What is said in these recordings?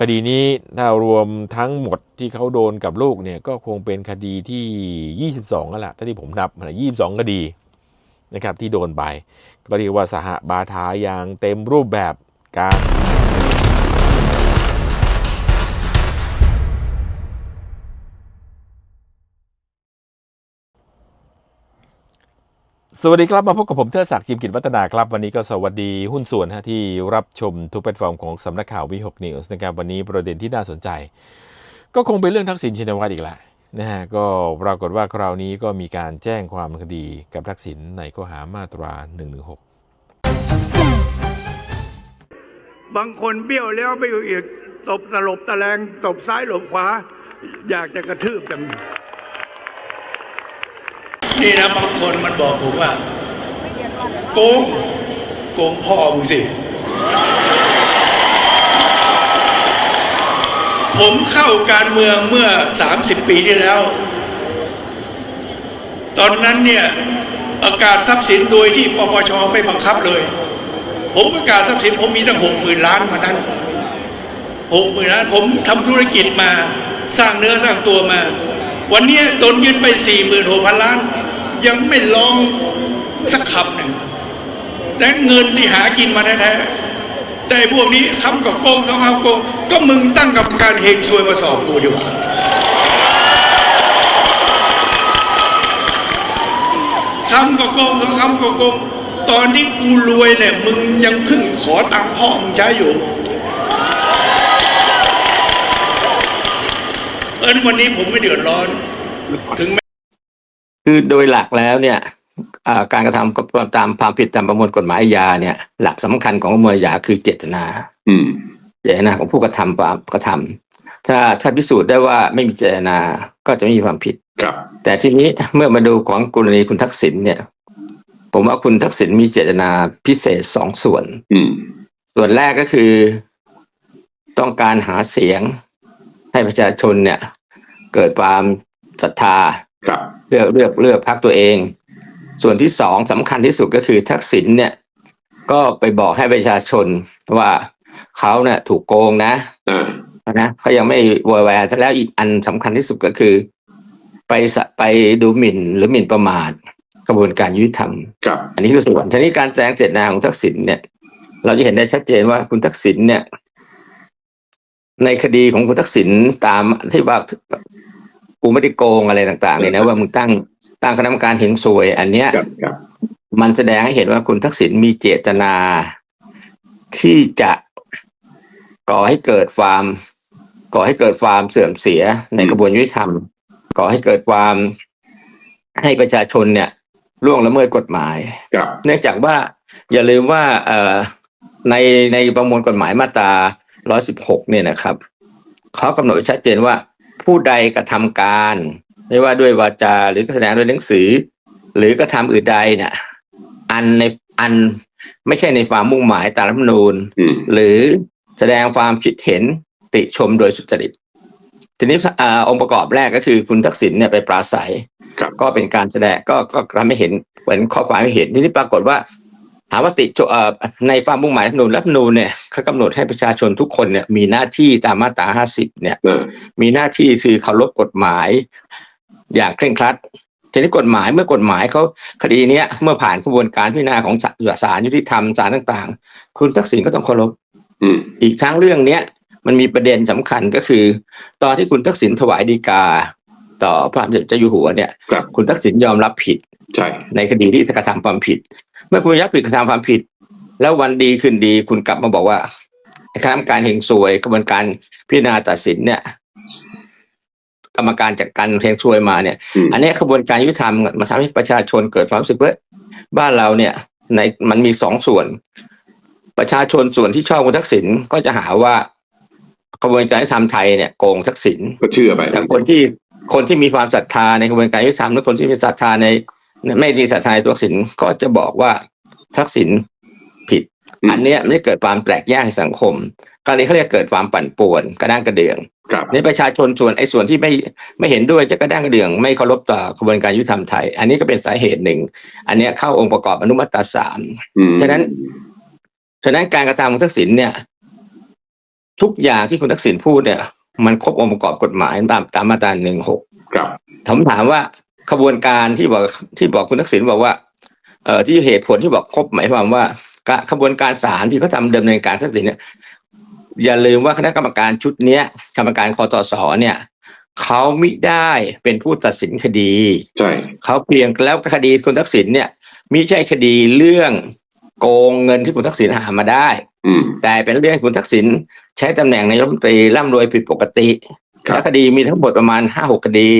คดีนี้ถ้ารวมทั้งหมดที่เขาโดนกับลูกเนี่ยก็คงเป็นคดีที่ 22แล้วล่ะถ้าที่ผมนับนะ22 คดีนะครับที่โดนไป ก็เรียกว่าสหบาทาอย่างเต็มรูปแบบการ สวัสดีครับ มาพบกับผมเทิดศักดิ์จิมกิจวัฒนาครับ วันนี้ก็สวัสดีหุ้นส่วนฮะที่รับชมทุกแพลตฟอร์มของสำนักข่าววิหกนิวส์นะครับวันนี้ประเด็นที่น่าสนใจ ก็คงเป็นเรื่องทักษิณชินวัตรอีกแหละนะฮะก็ปรากฏว่าคราวนี้ก็มีการแจ้งความคดีกับทักษิณในข้อหามาตรา 116 บางคนเบี้ยวแล้วไปอีกตบตลบตะแลงตบซ้ายหลบขวา อยากจะกระทืบกัน นี่นะบางคนมันบอกผมว่า โกงโกงพ่อมึงสิ ผมเข้าการเมืองเมื่อ 30 ปีที่แล้ว ตอนนั้นเนี่ยประกาศทรัพย์สินโดยที่ปปชไม่บังคับเลย ผมประกาศทรัพย์สินผมมีตั้งหกหมื่นล้านมานั้นหกหมื่นล้านผมทำธุรกิจมาสร้างเนื้อสร้างตัวมา วันนี้โดนยึดไปสี่หมื่นหกพันล้าน ยังไม่ลองสักคำหนึ่งแต่เงินที่หากินมาแท้ๆแต่พวกนี้คำกับโกงสองคำโกงก็มึงตั้งกรรมการเฮงซวยมาสอบกูดีกว่าคำก็โกงสองคำก็โกงตอนที่กูรวยเนี่ยมึงยังพึ่งขอตังค์พ่อมึงใช้อยู่เอิญวันนี้ผมไม่เดือดร้อนถึง คือโดยหลักแล้วเนี่ยอ่าการกระทำก็ตามความผิดตามประมวลกฎหมายอาญาเนี่ย หลักสำคัญของประมวลอาญาคือเจตนา อืมเจตนาของผู้กระทำความกระทำถ้าถ้าพิสูจน์ได้ว่าไม่มีเจตนาก็จะไม่มีความผิดครับ แต่ทีนี้เมื่อมาดูของกรณีคุณทักษิณเนี่ย ผมว่าคุณทักษิณมีเจตนาพิเศษสองส่วน อืม ส่วนแรกก็คือ ต้องการหาเสียงให้ประชาชนเนี่ย เกิดความศรัทธาครับ เลือกเลือกเลือกพักตัวเอง ส่วนที่สองสำคัญที่สุดก็คือทักษิณเนี่ย ก็ไปบอกให้ประชาชนว่าเขาเนี่ยถูกโกงนะอ่านะเขายังไม่วอยวายแต่แล้วอีกอันสำคัญที่สุดก็คือ ไปสะไปดูหมิ่นหรือหมิ่นประมาทกระบวนการยุติธรรมครับอันนี้คือส่วนทีนี้การแสดงเจตนาของทักษิณเนี่ย เราจะเห็นได้ชัดเจนว่าคุณทักษิณเนี่ย ในคดีของคุณทักษิณตามที่ว่า กูไม่ได้โกงอะไรต่างๆเนี่ยนะว่ามึงตั้งตั้งคณะกรรมการเห็นสวย อันเนี้ยครับครับมันแสดงให้เห็นว่าคุณทักษิณมีเจตนา ที่จะก่อให้เกิดความก่อให้เกิดความเสื่อมเสียในกระบวนยุติธรรมก่อให้เกิดความให้ประชาชนเนี่ยล่วงละเมิดกฎหมายครับเนื่องจากว่าอย่าลืมว่าเอ่อในในประมวลกฎหมายมาตรา 116 เนี่ยนะครับเขากำหนดไว้ชัดเจนว่า ผู้ใดกระทำการ ไม่ว่าด้วยวาจาหรือแสดงด้วยหนังสือ หรือกระทำอื่นใดเนี่ยอันในอันไม่ใช่ในความมุ่งหมายตามรัฐธรรมนูญอืมหรือแสดงความคิดเห็นติชมโดยสุจริตทีนี้อ่าองค์ประกอบแรกก็คือคุณทักษิณเนี่ยไปปราศัยครับก็เป็นการแสดงก็ก็ทำให้เห็นเหมือนข้อความให้เห็นทีนี้ปรากฏว่า ถามว่าติชมเอ่อในความมุ่งหมายรัฐธรรมนูญรัฐธรรมนูญเนี่ยเขากำหนดให้ประชาชนทุกคนเนี่ยมีหน้าที่ตามมาตรา50เนี่ยเออมีหน้าที่คือเคารพกฎหมาย อย่างเคร่งครัดทีนี้กฎหมายเมื่อกฎหมายเขาคดีเนี้ยเมื่อผ่านกระบวนการพิจารณาของศาศาลยุติธรรมศาลต่าง ๆ คุณทักษิณก็ต้องเคารพอืมอีกทั้งเรื่องเนี้ยมันมีประเด็นสำคัญก็คือ ตอนที่คุณทักษิณถวายดีกา ต่อพระบาทสมเด็จเจ้าอยู่หัวเนี่ยครับคุณทักษิณยอมรับผิดใช่ในคดีที่กระทำความผิด เมื่อคุณยับผิดกระทำความผิด แล้ววันดีคืนดีคุณกลับมาบอกว่าไอ้คณะกรรมการเฮงซวยกระบวนการพิจารณาตัดสินเนี่ย กรรมการจากการเฮงซวยมาเนี่ยอืมอันเนี้ยกระบวนการยุติธรรมมาทำให้ประชาชนเกิดความรู้สึกว่าบ้านเราเนี่ย ในมันมีสองส่วน ประชาชนส่วนที่ชอบคุณทักษิณก็จะหาว่ากระบวนการยุติธรรมไทยเนี่ยโกงทักษิณก็เชื่อไปแต่คนที่คนที่มีความศรัทธาในกระบวนการยุติธรรมและคนที่มีศรัทธาใน ไม่มีศรัทธาในตัวทักษิณก็จะบอกว่าทักษิณผิด อันเนี้ยไม่เกิดความแปลกแยกในสังคมการนี้เขาเรียกเกิดความปั่นป่วนกระด้างกระเดื่องครับในประชาชนส่วนไอ้ส่วนที่ไม่ไม่เห็นด้วยจะกระด้างกระเดื่องไม่เคารพต่อกระบวนการยุติธรรมไทย อันนี้ก็เป็นสาเหตุหนึ่ง อันเนี้ยเข้าองค์ประกอบอนุมาตราสามอืมฉะนั้นฉะนั้นการกระทำของทักษิณเนี่ย ทุกอย่างที่คุณทักษิณพูดเนี่ย มันครบองค์ประกอบกฎหมายตามตามมาตราหนึ่งหกครับผมถามว่า ขบวนการที่บอกที่บอกคุณทักษิณบอกว่าเอ่อที่เหตุผลที่บอกครบหมายความว่าการขบวนการศาลที่เขาทำดำเนินการทักษิณเนี่ยอย่าลืมว่าคณะกรรมการชุดเนี้ยกรรมการคอตสเนี่ยเขาไม่ได้เป็นผู้ตัดสินคดีใช่เขาเพียงแล้วคดีคุณทักษิณเนี่ยมิใช่คดีเรื่องโกงเงินที่คุณทักษิณหามาได้อืมแต่เป็นเรื่องคุณทักษิณใช้ตำแหน่งนายกรัฐมนตรีร่ำรวยผิดปกติครับ และคดีมีทั้งหมดประมาณห้าหกคดี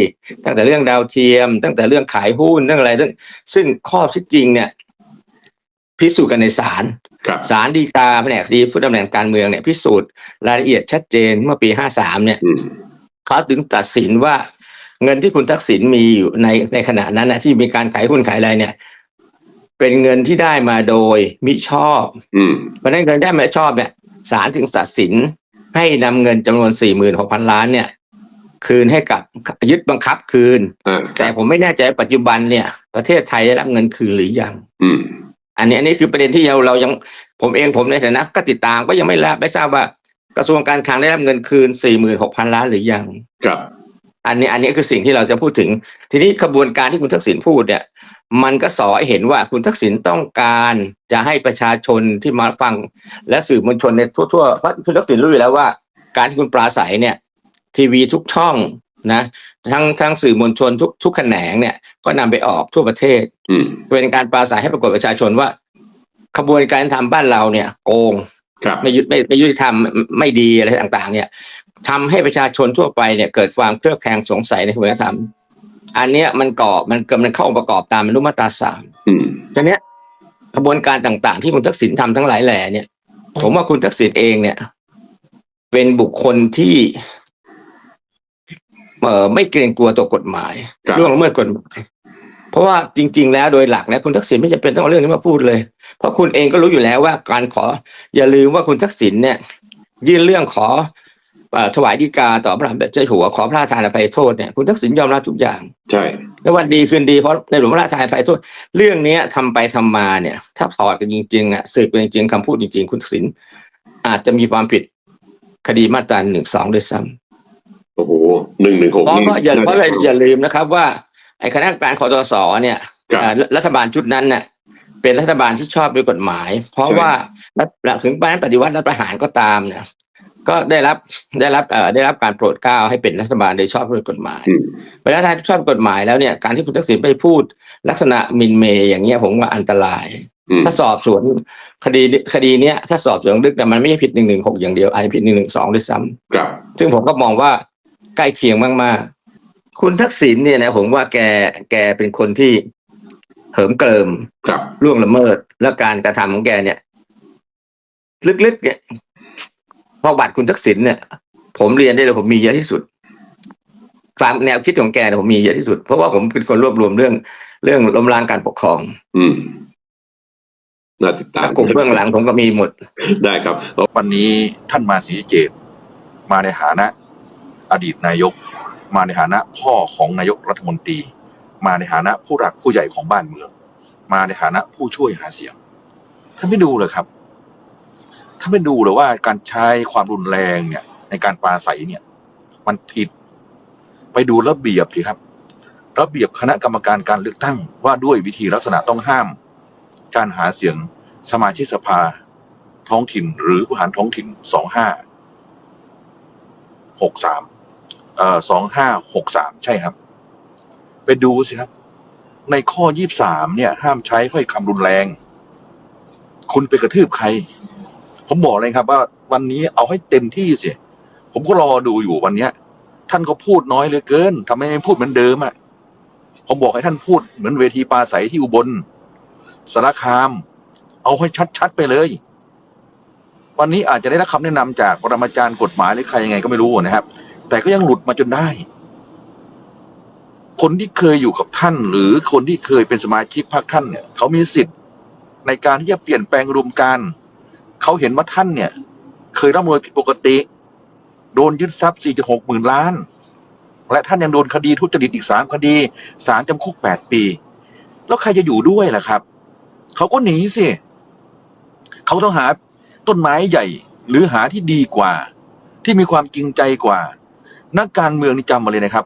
ตั้งแต่เรื่องดาวเทียม ตั้งแต่เรื่องขายหุ้นเรื่องอะไรซึ่งซึ่งข้อเที่จริงเนี่ยพิสูจน์กันในศาลครับศาลฎีกาแผนกคดีผู้ดำเนินการเมืองเนี่ยพิสูจน์รายละเอียดชัดเจนเมื่อปีห้าสามเนี่ยอืมเขาถึงตัดสินว่าเงินที่คุณทักษิณมีอยู่ในในขณะนั้นนะที่มีการขายหุ้นขายอะไรเนี่ย เป็นเงินที่ได้มาโดยมิชอบอืมเพราะฉะนั้นเงินได้มาชอบเนี่ยศาลถึงตัดสินให้นำเงินจำนวนสี่หมื่นหกพันล้านเนี่ย คืนให้กับยึดบังคับคืนอ่าคแต่รับผมไม่แน่ใจปัจจุบันเนี่ย ประเทศไทยได้รับเงินคืนหรือยังอืมอันนี้อันนี้คือประเด็นที่เราเรายังผมเองผมในฐานะก็ติดตามก็ยังไม่รับไม่ทราบว่ากระทรวงการคลังได้รับเงินคืนสี่หมื่นหกพันล้านหรือยัง ครับ อันนี้อันนี้คือสิ่งที่เราจะพูดถึง ทีนี้ขบวนการที่คุณทักษิณพูดเนี่ย มันก็สอให้เห็นว่าคุณทักษิณต้องการจะให้ประชาชนที่มาฟัง และสื่อมวลชนในทั่วๆเพราะคุณทักษิณรู้อยู่แล้วว่า การที่คุณปราศัยเนี่ย ทีวีทุกช่องนะทั้งทั้งสื่อมวลชนทุกทุกแขนงเนี่ย ก็นำไปออกทั่วประเทศอืมเป็นการปราศัยให้ปรากฏประชาชนว่า ขบวนการทำบ้านเราเนี่ย โกงครับไม่ยุติไม่ไม่ยุติธรรมไม่ดีอะไรต่าง ๆ เนี่ยทำให้ประชาชนทั่วไปเนี่ยเกิดความเครือบแคลงสงสัยในกระบวนการธรรมอันเนี้ยมันก่อมันกำลังเข้าองค์ประกอบตามอนุมาตราสามอืมทีเนี้ยกระบวนการต่างๆ ที่คุณทักษิณทำทั้งหลายแหล่เนี่ย ผมว่าคุณทักษิณเองเนี่ย เป็นบุคคลที่เอ่อ ไม่เกรงกลัวต่อกฎหมายครับล่วงละเมิดกฎหมายเพราะว่าจริง ๆ แล้วโดยหลักแล้วคุณทักษิณไม่จำเป็นต้องเอาเรื่องนี้มาพูดเลย เพราะคุณเองก็รู้อยู่แล้วว่าการขอ อย่าลืมว่าคุณทักษิณเนี่ย ยื่นเรื่องขอเอ่อถวายฎีกาต่อพระบาทเจ้าอยู่หัวขอพระราชทานอภัยโทษเนี่ยคุณทักษิณยอมรับทุกอย่าง ใช่แล้ววันดีคืนดีเพราะในหลวงพระราชทานอภัยโทษ เรื่องเนี้ยทำไปทำมาเนี่ย ถ้าถอดกันจริงๆอะสืบกันจริงๆคำพูดจริง ๆ คุณทักษิณอาจจะมีความผิดคดีมาตราหนึ่งสองด้วยซ้ำ โอ้โหหนึ่งหนึ่งหกเพราะว่าอย่าเพราะอะไรอย่าลืมนะครับ ว่าไอ้คณะกรรมการคอตสเนี่ยครับเอ่อรัฐบาลชุดนั้นเนี่ยเป็นรัฐบาลที่ชอบด้วยกฎหมาย เพราะใช่ว่ารัฐถึงแม้ปฏิวัติรัฐประหารก็ตามเนี่ยก็ได้รับได้รับเอ่อได้รับการโปรดเกล้าให้เป็นรัฐบาลโดยชอบด้วยกฎหมายอืมเวลาถ้าชอบกฎหมายแล้วเนี่ยการที่คุณทักษิณไปพูดลักษณะหมินเมย์อย่างเงี้ยผมว่าอันตรายอืมถ้าสอบสวนคดีคดีเนี้ยถ้าสอบสวนลึกแต่ยมันไม่ใช่ผิดหนึ่งหนึ่งหกอย่างเดียวอาจจะผิดหนึ่งหนึ่งสองด้วยซ้ำครับซึ่งผมก็มองว่า ใกล้เคียงมากๆ คุณทักษิณเนี่ยนะผมว่าแกแกเป็นคนที่เหิมเกริมครับล่วงละเมิดและการกระทำของแกเนี่ย ลึกๆเนี่ยประวัติคุณทักษิณเนี่ย ผมเรียนได้เลยผมมีเยอะที่สุดความแนวคิดของแกเนี่ยผมมีเยอะที่สุด เพราะว่าผมเป็นคนรวบรวมเรื่อง เรื่องล้มล้างการปกครอง อืมน่าติดตามและกลุ่มเบื้องหลังผมก็มีหมด ได้ครับ วันนี้ท่านมาศรีเจตมาในฐานะ อดีตนายก มาในฐานะพ่อของนายกรัฐมนตรี มาในฐานะผู้หลักผู้ใหญ่ของบ้านเมือง มาในฐานะผู้ช่วยหาเสียงท่านไม่ดูเลยครับท่านไม่ดูเลยว่าการใช้ความรุนแรงเนี่ย ในการปราศัยเนี่ย มันผิด ไปดูระเบียบสิครับระเบียบคณะกรรมการการเลือกตั้งว่าด้วยวิธีลักษณะต้องห้าม การหาเสียงสมาชิกสภา ท้องถิ่นหรือผู้หารท้องถิ่นสองห้าหกสาม สองห้าหกสามใช่ครับ ไปดูสิครับ ในข้อยี่สามเนี่ย ห้ามใช้ถ้อยคำรุนแรง คุณไปกระทืบใคร ผมบอกเลยครับว่าวันนี้เอาให้เต็มที่สิผมก็รอดูอยู่วันเนี้ย ท่านก็พูดน้อยเหลือเกินทำไมไม่พูดเหมือนเดิมอะผมบอกให้ท่านพูดเหมือนเวทีปราศัยที่อุบลสารคาม เอาให้ชัดๆไปเลย วันนี้อาจจะได้รับคำแนะนำจากปรมาจารย์กฎหมายหรือใครยังไงก็ไม่รู้นะครับ แต่ก็ยังหลุดมาจนได้ คนที่เคยอยู่กับท่าน หรือคนที่เคยเป็นสมาชิกพรรคท่านเนี่ยเขามีสิทธิ์ในการที่จะเปลี่ยนแปลงรวมการเขาเห็นว่าท่านเนี่ย เคยร่ำรวยผิดปกติ โดนยึดทรัพย์ 4.6 หมื่นล้าน และท่านยังโดนคดีทุจริตอีกสามคดีสารจำคุก 8 ปี แล้วใครจะอยู่ด้วยล่ะครับ เขาก็หนีสิเขาต้องหาต้นไม้ใหญ่หรือหาที่ดีกว่า ที่มีความจริงใจกว่า นักการเมืองนี่จำมาเลยนะครับ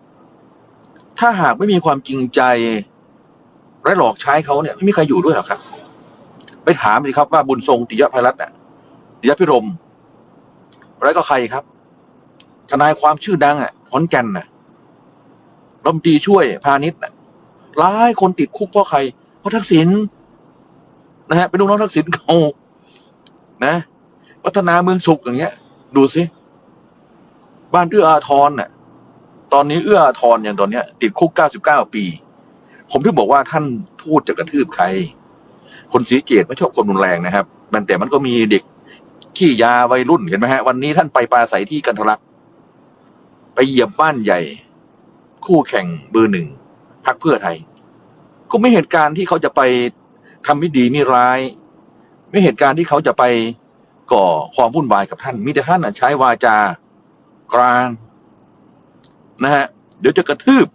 ถ้าหากไม่มีความจริงใจและหลอกใช้เขาเนี่ยไม่มีใครอยู่ด้วยหรอกครับ ไปถามสิครับว่าบุญทรงติยภัยรัตน์น่ะติยพิรมแล้วก็ใครครับทนายความชื่อดังอะขอนแก่นน่ะรัฐมนตรีช่วยพาณิชย์น่ะหลายคนติดคุกเพราะใคร เพราะทักษิณนะฮะเป็นลูกน้องทักษิณเขานะวัฒนาเมืองสุขอย่างเงี้ย ดูสิ บ้านเอื้ออาทรน่ะตอนนี้เอื้ออาทรอย่างตอนเนี้ย ติดคุก99ปี ผมถึงบอกว่าท่านพูดจะกระทืบใคร คนสีเกตไม่ชอบคนรุนแรงนะครับ มันแต่มันก็มีเด็กขี้ยาวัยรุ่นเห็นไหมฮะ วันนี้ท่านไปปราศัยที่กันทรลักษ์ไปเหยียบบ้านใหญ่ คู่แข่งเบอร์หนึ่งพรรคเพื่อไทย ก็ไม่เหตุการณ์ที่เขาจะไปทำไม่ดีไม่ร้าย ไม่เหตุการณ์ที่เขาจะไปก่อความวุ่นวายกับท่าน มีแต่ท่านน่ะใช้วาจา กลางนะฮะเดี๋ยวจะกระทืบ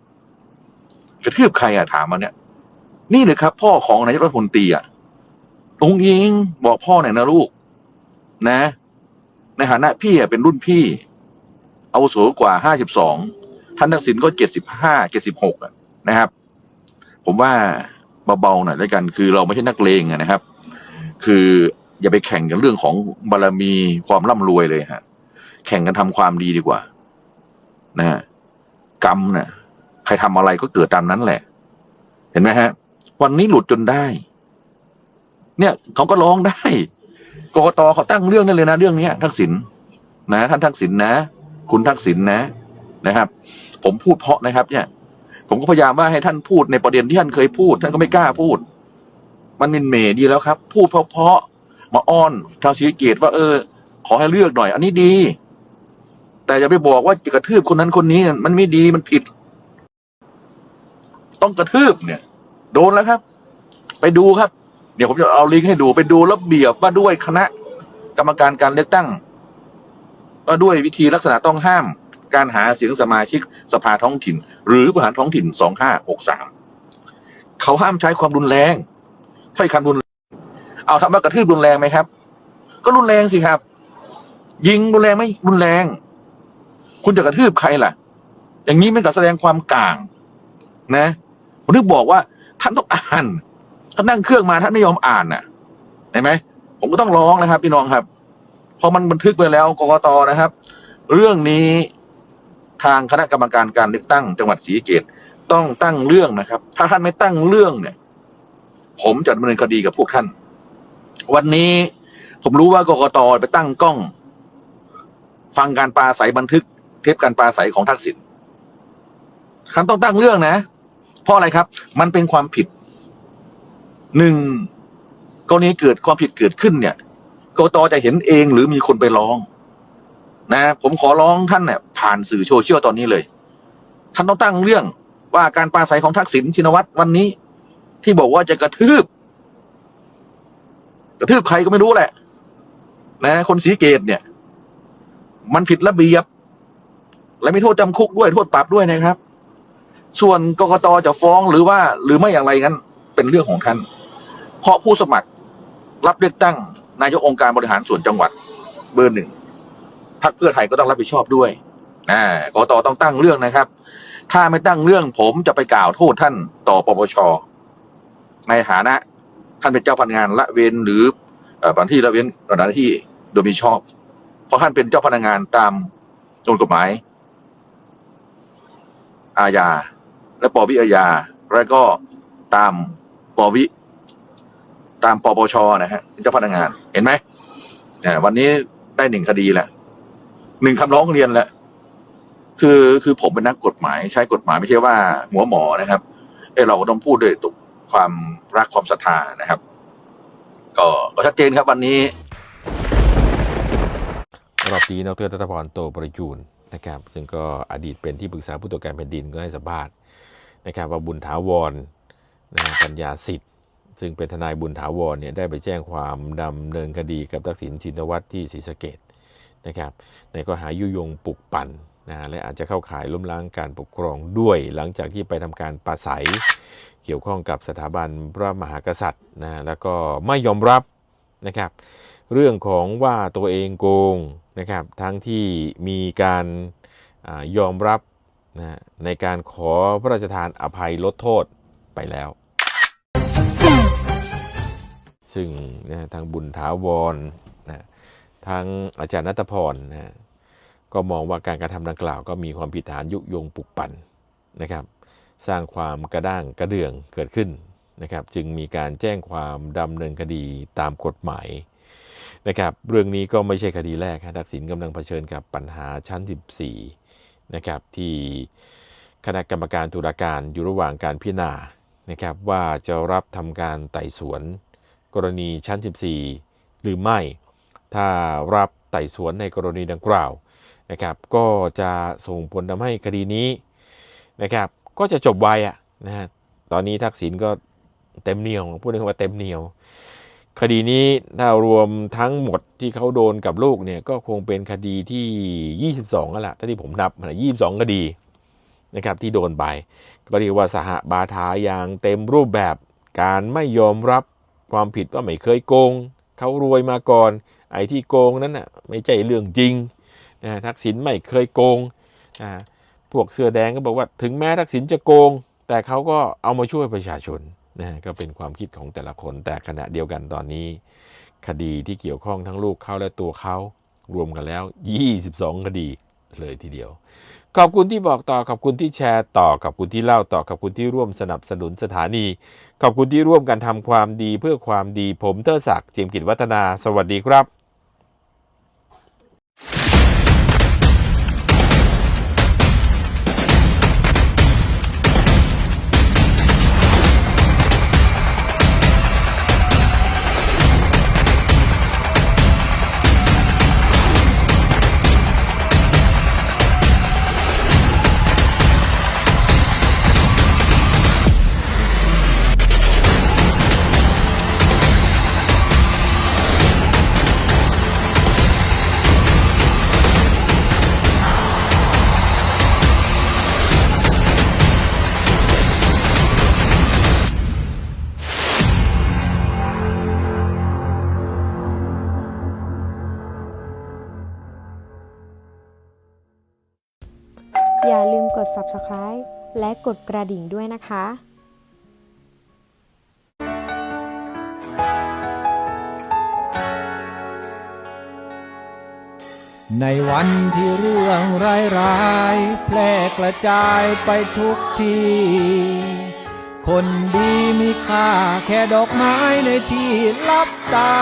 กระทืบใครอะถามมาเนี่ย นี่เลยครับ พ่อของนายกรัฐมนตรีอะองยิงบอกพ่อหน่อยนะลูก นะ ในฐานะพี่อะเป็นรุ่นพี่อาวุโสกว่าห้าสิบสองท่านทักษิณก็เจ็ดสิบห้าเจ็ดสิบหกนะครับ ผมว่าเบาๆหน่อยแล้วยกัน คือเราไม่ใช่นักเลงนะครับ คืออย่าไปแข่งกันเรื่องของบารมีความร่ำรวยเลยฮะ แข่งกันทำความดีดีกว่า นะฮะกรรมนี่ยใครทำอะไรก็เกิดตามนั้นแหละ เห็นไหมฮะ วันนี้หลุดจนได้ เนี่ยเขาก็ร้องได้กกตเขาตั้งเรื่องได้เลยนะ เรื่องเนี้ยทักษิณนะ ท่านทักษิณนะ คุณทักษิณนะนะครับ ผมพูดเพราะนะครับ เนี่ย ผมก็พยายามว่าให้ท่านพูดในประเด็นที่ท่านเคยพูด ท่านก็ไม่กล้าพูด มันมินเมดีแล้วครับ พูดเพราะๆมาอ้อนชาวศรีสะเกตว่าเออ ขอให้เลือกหน่อย อันนี้ดี แต่อย่าไปบอกว่าจะกระทืบคนนั้นคนนี้ มันไม่ดีมันผิด ต้องกระทืบเนี่ย โดนแล้วครับ ไปดูครับ เดี๋ยวผมจะเอาลิงก์ให้ดูไปดูระเบียบว่าด้วยคณะ กรรมการการเลือกตั้งว่าด้วยวิธีลักษณะต้องห้าม การหาเสียงสมาชิกสภาท้องถิ่น หรือประหารท้องถิ่นสองห้าหกสามเขาห้ามใช้ความรุนแรงถ้อยคำรุนแรงเอาทำมากระทืบรุนแรงไหมครับ ก็รุนแรงสิครับ ยิงรุนแรงไหมรุนแรง คุณจะกระทืบใครล่ะ อย่างนี้ไมันก็แสดงความกลาง นะผมถึงบอกว่า ท่านต้องอ่านท่านนั่งเครื่องมาท่านไม่ยอมอ่านน่ะเห็นไหมผมก็ต้องร้องนะครับ พี่น้องครับพราะมันบันทึกไปแล้วกกตนะครับ เรื่องนี้ทางคณะกรรมการการเลือกตั้ง จังหวัดศรีเกษต้องตั้งเรื่องนะครับ ถ้าท่านไม่ตั้งเรื่องเนี่ย ผมจะดำเนินคดีกับพวกท่าน วันนี้ผมรู้ว่ากกตไปตั้งกล้อง ฟังการปราศัยบันทึก เทปการปราศัยของทักษิณท่านต้องตั้งเรื่องนะ เพราะอะไรครับ มันเป็นความผิดหนึ่งกรณีเกิดความผิดเกิดขึ้นเนี่ยกตจะเห็นเองหรือมีคนไปร้อง นะ ผมขอร้องท่านเนี่ยผ่านสื่อโซเชียลตอนนี้เลย ท่านต้องตั้งเรื่องว่าการปราศัยของทักษิณชินวัตรวันนี้ ที่บอกว่าจะกระทืบ กระทืบใครก็ไม่รู้แหละ นะ คนสีเกตเนี่ย มันผิดระเบียบ และมีโทษจำคุกด้วยโทษปรับด้วยนะครับ ส่วนกกตจะฟ้องหรือว่าหรือไม่อย่างไรนั้นเป็นเรื่องของท่าน เพราะผู้สมัครรับเลือกตั้งนายกองค์การบริหารส่วนจังหวัดเบอร์หนึ่งพรรคเพื่อไทยก็ต้องรับผิดชอบด้วยอ่ากกตต้องตั้งเรื่องนะครับ ถ้าไม่ตั้งเรื่องผมจะไปกล่าวโทษท่านต่อปปชในฐานะท่านเป็นเจ้าพนักงานละเว้นหรือบันที่ละเว้นหน้าที่โดยมิชอบ เพราะท่านเป็นเจ้าพนักงานตามกฎหมาย อาญา และปวิอาญา แล้วก็ตามปวิ ตามปปชนะฮะเป็นเจ้าพนักงาน เห็นไหมอ่าวันนี้ได้หนึ่งคดีแหละหนึ่งคำร้องเรียนแหละคือคือผมเป็นนักกฎหมายใช้กฎหมายไม่ใช่ว่าหัวหมอนะครับเอ้เราก็ต้องพูดด้วยตุกความรักความศรัทธานะครับ ก็ก็ชัดเจนครับวันนี้รอบนี้ดรรัตพรโตประยูน นะครับซึ่งก็อดีตเป็นที่ปรึกษาผู้ตรวจการแผ่นดินก็ให้สัมภาษณ์นะครับว่าบุญถาวรนะปัญญาสิทธิ์ ซึ่งเป็นทนายบุญถาวรเนี่ยได้ไปแจ้งความดำเนินคดีกับทักษิณชินวัตรที่ศรีสะเกดนะครับในข้อหายุยงปลุกปั่นนะและอาจจะเข้าข่ายล้มล้างการปกครองด้วย หลังจากที่ไปทำการปราศัยเกี่ยวข้องกับสถาบันพระมหากษัตริย์นะแล้วก็ไม่ยอมรับนะครับ เรื่องของว่าตัวเองโกงนะครับ ทั้งที่มีการอายอมรับนะในการขอพระราชทานอภัยลดโทษไปแล้ว ซึ่งนะทางบุญถาวรนะทางอาจารย์นัตพรนะก็มองว่าการกระทำดังกล่าวก็มีความผิดฐานยุยงปลุกปั่นนะครับ สร้างความกระด้างกระเดื่องเกิดขึ้นนะครับ จึงมีการแจ้งความดำเนินคดีตามกฎหมาย นะครับเรื่องนี้ก็ไม่ใช่คดีแรกฮะทักษิณกำลังเผชิญกับปัญหาชั้น 14นะครับที่คณะกรรมการตุลาการอยู่ระหว่างการพิจารณานะครับว่าจะรับทำการไต่สวน กรณีชั้น 14 หรือไม่ ถ้ารับไต่สวนในกรณีดังกล่าวนะครับก็จะส่งผลทำให้คดีนี้นะครับก็จะจบไวอะนะฮะตอนนี้ทักษิณก็เต็มเหนียวพูดง่ายว่าเต็มเหนียว คดีนี้ถ้ารวมทั้งหมดที่เขาโดนกับลูกเนี่ยก็คงเป็นคดีที่ 22แล้วล่ะถ้าที่ผมนับนะ22 คดีนะครับที่โดนไป ก็เรียกว่าสหบาทาอย่างเต็มรูปแบบการไม่ยอมรับความผิดว่าไม่เคยโกง เขารวยมาก่อน ไอ้ที่โกงนั้นน่ะไม่ใช่เรื่องจริงนะทักษิณไม่เคยโกงนะพวกเสื้อแดงก็บอกว่าถึงแม้ทักษิณจะโกง แต่เขาก็เอามาช่วยประชาชน นะก็เป็นความคิดของแต่ละคน แต่ขณะเดียวกันตอนนี้ คดีที่เกี่ยวข้องทั้งลูกเขาและตัวเขารวมกันแล้ว 22 คดีเลยทีเดียว ขอบคุณที่บอกต่อ ขอบคุณที่แชร์ต่อ ขอบคุณที่เล่าต่อ ขอบคุณที่ร่วมสนับสนุนสถานี ขอบคุณที่ร่วมกันทำความดีเพื่อความดีผมเทอศักดิ์เจียมกิจวัฒนา สวัสดีครับ กดกระดิ่งด้วยนะคะในวันที่เรื่องร้ายๆแพร่กระจายไปทุกที่คนดีมีค่าแค่ดอกไม้ในที่ลับตา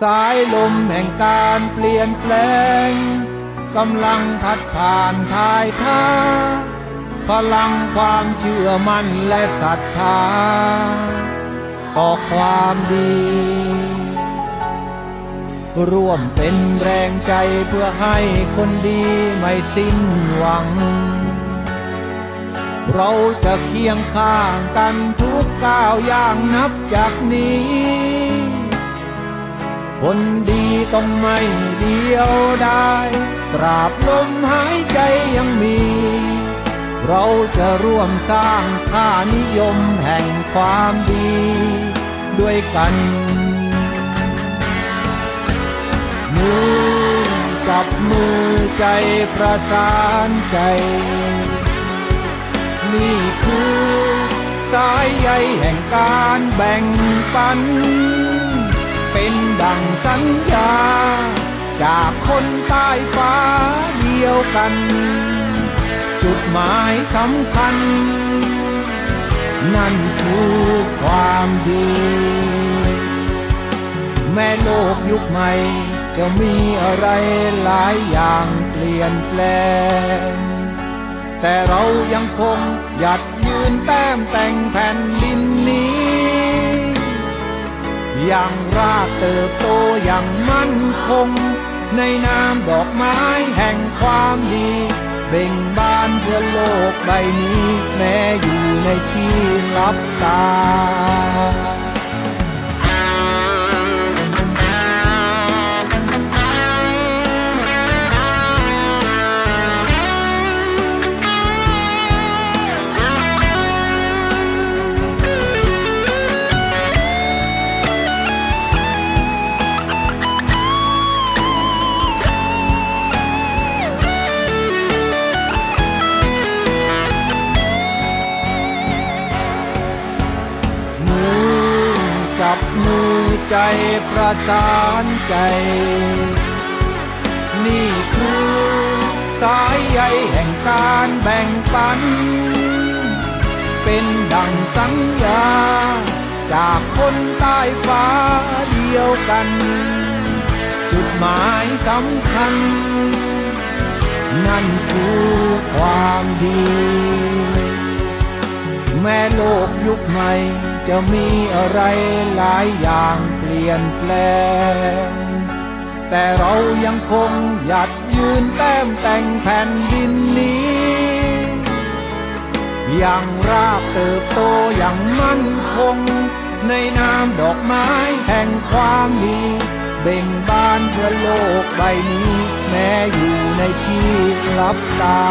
สายลมแห่งการเปลี่ยนแปลง กำลังพัดผ่านทายท่าพลังความเชื่อมั่นและศรัทธาต่อความดี ร่วมเป็นแรงใจเพื่อให้คนดีไม่สิ้นหวัง เราจะเคียงข้างกันทุกก้าวอย่างนับจากนี้ คนดีต้องไม่เดียวได้ตราบลมหายใจยังมี เราจะร่วมสร้างค่านิยมแห่งความดี ด้วยกันมือจับมือใจประสานใจ นี่คือสายใยแห่งการแบ่งปัน เป็นดังสัญญา จากคนใต้ฟ้าเดียวกัน จุดหมายสำคัญ นั่นคือความดี แม่โลกยุคใหม่จะมีอะไรหลายอย่างเปลี่ยนแปลง แต่เรายังคงหยัดยืนแต้มแต่งแผ่นดินนี้ อย่างรากเติบโตอย่างมั่นคง ในนามดอกไม้แห่งความดี เบ่งบานเพื่อโลกใบนี้ แม้อยู่ในที่ลับตา ประสานใจ นี่คือสายใยแห่งการแบ่งปัน เป็นดังสัญญา จากคนใต้ฟ้าเดียวกัน จุดหมายสำคัญ นั่นคือความดี แม้โลกยุคใหม่ จะมีอะไรหลายอย่างเปลี่ยนแปลง แต่เรายังคงหยัดยืนแต้มแต่งแผ่นดินนี้อย่างรากเติบโตอย่างมั่นคง ในนามดอกไม้แห่งความดีเบ่งบานเพื่อโลกใบนี้ แม้อยู่ในที่ลับตา